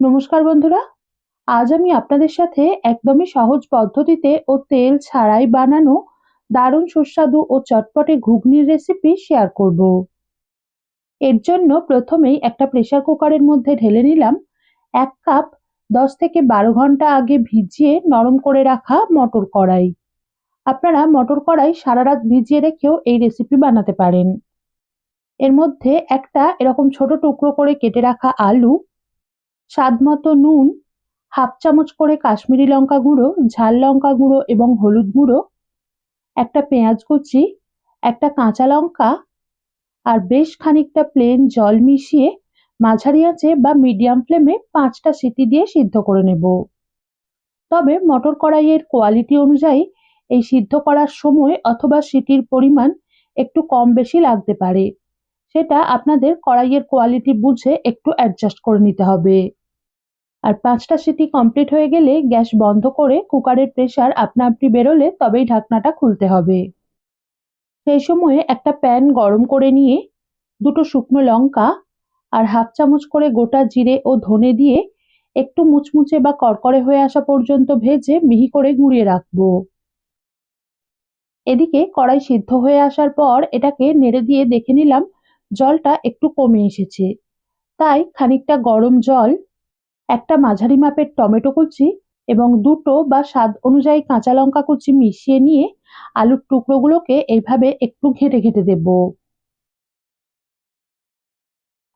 নমস্কার বন্ধুরা। আজ আমি আপনাদের সাথে একদমই সহজ পদ্ধতিতে ও তেল ছাড়াই বানানো দারুণ সুস্বাদু ও চটপটে ঘুগনির রেসিপি শেয়ার করব। এর জন্য প্রথমেই একটা প্রেসার কুকারের মধ্যে ঢেলে নিলাম। এক কাপ দশ থেকে বারো ঘণ্টা আগে ভিজিয়ে নরম করে রাখা মটর কড়াই। আপনারা মটর কড়াই সারা রাত ভিজিয়ে রেখেও এই রেসিপি বানাতে পারেন। এর মধ্যে একটা এরকম ছোট টুকরো করে কেটে রাখা আলু স্বাদমতো নুন, হাফ চামচ করে কাশ্মীরি লঙ্কা গুঁড়ো, ঝাল লঙ্কা গুঁড়ো এবং হলুদ গুঁড়ো, একটা পেঁয়াজ কুচি, একটা কাঁচা লঙ্কা আর বেশ খানিকটা প্লেন জল মিশিয়ে মাঝারি আঁচে বা মিডিয়াম ফ্লেমে পাঁচটা সিটি দিয়ে সিদ্ধ করে নেব। তবে মটর কড়াইয়ের কোয়ালিটি অনুযায়ী এই সিদ্ধ করার সময় অথবা সিটির পরিমাণ একটু কম বেশি লাগতে পারে। সেটা আপনাদের কড়াইয়ের কোয়ালিটি বুঝে একটু অ্যাডজাস্ট করে নিতে হবে। আর পাঁচটা সিটি কমপ্লিট হয়ে গেলে গ্যাস বন্ধ করে কুকারের প্রেসার আপনা আপনি বেরোলে তবেই ঢাকনাটা খুলতে হবে। সেই সময়ে একটা প্যান গরম করে নিয়ে দুটো শুকনো লঙ্কা আর হাফ চামচ করে গোটা জিরে ও ধনে দিয়ে একটু মুচমুচে বা কড়কড়ে হয়ে আসা পর্যন্ত ভেজে মিহি করে গুঁড়িয়ে রাখব। এদিকে কড়াই সিদ্ধ হয়ে আসার পর এটাকে নেড়ে দিয়ে দেখে নিলাম জলটা একটু কমে এসেছে। তাই খানিকটা গরম জল একটা মাঝারি মাপের টমেটো কুচি এবং দুটো বা স্বাদ অনুযায়ী কাঁচা লঙ্কা কুচি মিশিয়ে নিয়ে আলুর টুকরোগুলোকে এইভাবে একটু ঘেঁটে ঘেঁটে দেব।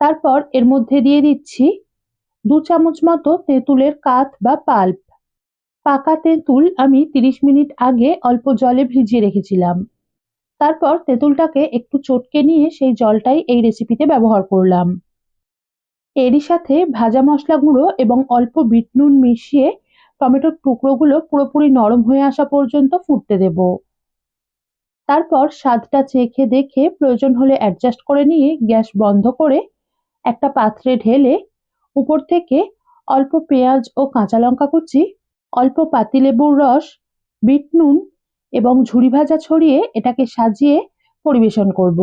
তারপর এর মধ্যে দিয়ে দিচ্ছি দু চামচ মতো তেঁতুলের কাঠ বা পাল্প। পাকা তেঁতুল আমি তিরিশ মিনিট আগে অল্প জলে ভিজিয়ে রেখেছিলাম। তারপর তেঁতুলটাকে একটু চটকে নিয়ে সেই জলটাই এই রেসিপিতে ব্যবহার করলাম। এরই সাথে ভাজা মশলা গুঁড়ো এবং অল্প বিট নুন মিশিয়ে টমেটোর টুকরোগুলো পুরোপুরি নরম হয়ে আসা পর্যন্ত ফুটতে দেব। তারপর স্বাদটা চেখে দেখে প্রয়োজন হলে অ্যাডজাস্ট করে নিয়ে গ্যাস বন্ধ করে একটা পাত্রে ঢেলে উপর থেকে অল্প পেঁয়াজ ও কাঁচা লঙ্কা কুচি, অল্প পাতিলেবুর রস, বিট নুন এবং ঝুরি ভাজা ছড়িয়ে এটাকে সাজিয়ে পরিবেশন করব।